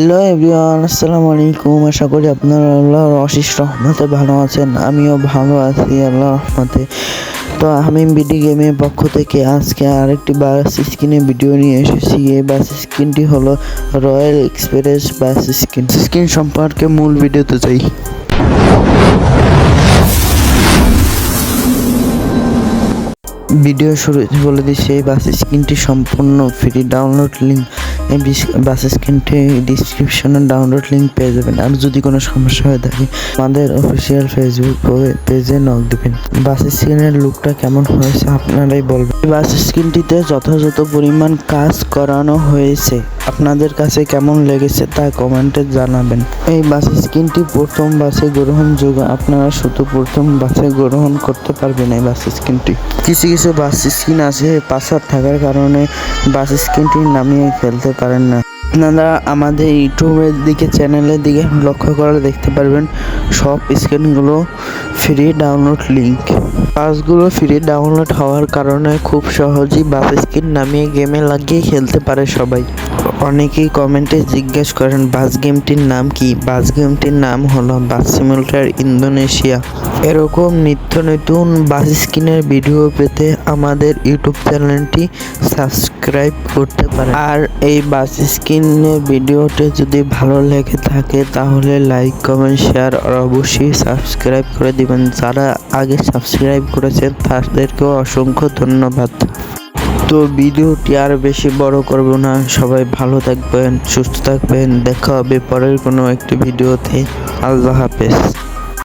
Hello everyone, আসসালামু আলাইকুম। আশা করি আপনারা আল্লাহর অশেষ রহমতে ভালো আছেন, আমিও ভালো আছি আল্লাহর রহমতে। তো আমি বিডি গেমের পক্ষ থেকে আজকে আরেকটি বাস স্ক্রিনে ভিডিও নিয়ে এসেছি। এই বাস স্ক্রিনটি হলো royal express bus screen. Screen সম্পর্কে মূল ভিডিওতে যাই। ভিডিও শুরু বলে দিচ্ছি এই বাস স্ক্রিনটি সম্পূর্ণ ফ্রি, ডাউনলোড লিঙ্ক বিস- স্ক্রিনটি ডিসক্রিপশনে ডাউনলোড লিঙ্ক পেয়ে যাবেন। আর যদি কোনো সমস্যা হয়ে থাকে, আমাদের অফিসিয়াল ফেসবুক পেজে নক দেবেন। বাস স্ক্রিনের লুকটা কেমন হয়েছে আপনারাই বলবেন। বাস স্ক্রিনটিতে যথাযথ পরিমাণ কাজ করানো হয়েছে। আপনাদের কাছে কেমন লেগেছে তা কমেন্টে জানাবেন। এই বাস স্ক্রিনটি প্রথম বাসে গ্রহণযোগ্য আপনারা শুধু প্রথম বাসে গ্রহণ করতে পারবেন এই বাস স্ক্রিনটি কিছু কিছু বাস স্ক্রিন আছে পাসওয়ার্ড থাকার কারণে বাস স্ক্রিনটি নামিয়ে ফেলতে পারেন না। আপনারা আমাদের ইউটিউবের দিকে, চ্যানেলের দিকে লক্ষ্য করে দেখতে পারবেন সব স্ক্রিনগুলো ফ্রি ডাউনলোড লিঙ্ক বাসগুলো ফ্রি ডাউনলোড হওয়ার কারণে খুব সহজেই বাস স্কিন নামিয়ে গেমে লাগিয়ে খেলতে পারে সবাই। অনেকেই কমেন্টে জিজ্ঞেস করেন, বাস গেমটির নাম কি? বাস গেমটির নাম হলো বাস সিমুলেটার ইন্দোনেশিয়া। এরকম নিত্য নতুন বাস স্ক্রিনের ভিডিও পেতে আমাদের ইউটিউব চ্যানেলটি সাবস্ক্রাইব করতে পারেন। আর এই বাস স্ক্রিনের ভিডিওটি যদি ভালো লেগে থাকে, তাহলে লাইক, কমেন্ট, শেয়ার আর অবশ্যই সাবস্ক্রাইব করে দিবেন। যারা আগে সাবস্ক্রাইব করেছেন, তাদেরকেও অসংখ্য ধন্যবাদ। তো ভিডিওটি আর বেশি বড় করব না। সবাই ভালো থাকবেন, সুস্থ থাকবেন। দেখা হবে পরের কোনো একটি ভিডিওতে। আল্লাহ হাফেজ।